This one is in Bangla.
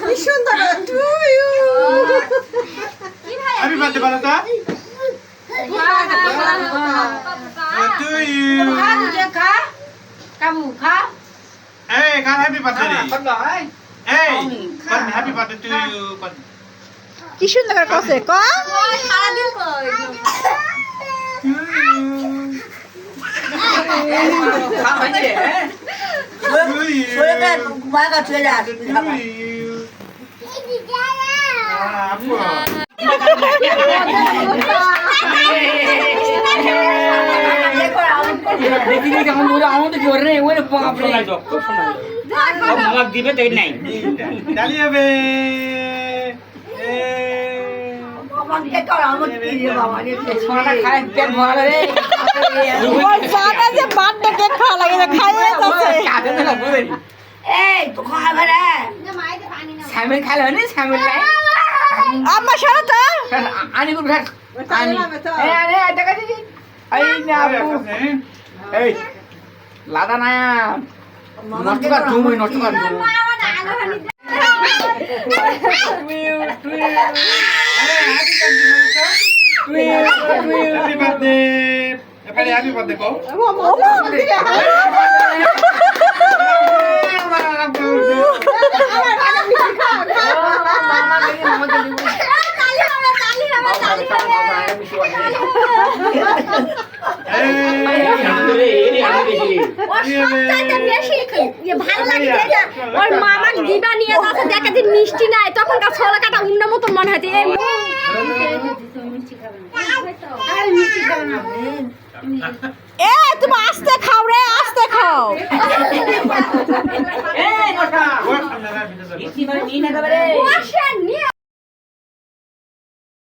কি সুন্দর টু ইউ হ্যাপি বার্থডে বলো তো? টু ইউ এই কার হ্যাপি বার্থডে এই কোন হ্যাপি বার্থডে টু ইউ কোন কি সুন্দর করে কসে ক? বাগা চলে আসে টু দেখি দেখি আমার বলে আমাদের জোর রে ওরে বাপ রে আমাকে দিবে তাই নাই ডালি হবে আমার বাবা খাওয়া লাগে খাইয়ে যাচ্ছে। তো খাবে রে সামিল খাইলে হয় না সামিল লাই আম্মা সরো তো আনি গুড ঘাট আনি। এই আরে টাকা দিদি এই না আপু এই লাদা না নষ্ট কর তুমি নষ্ট কর। হ্যাপি বার্থডে এবারে হ্যাপি বার্থডে কও। ওর নিয়ে যাচ্ছে দেখে মিষ্টি নাই তখন ছোলা কাটা উন্ড মতো মনে হয় এই এ তুমি আস্তে খাও রে, আস্তে খাও। এই নটা ওর সামনে না ভিডিও ইসি মানে নিয়ে না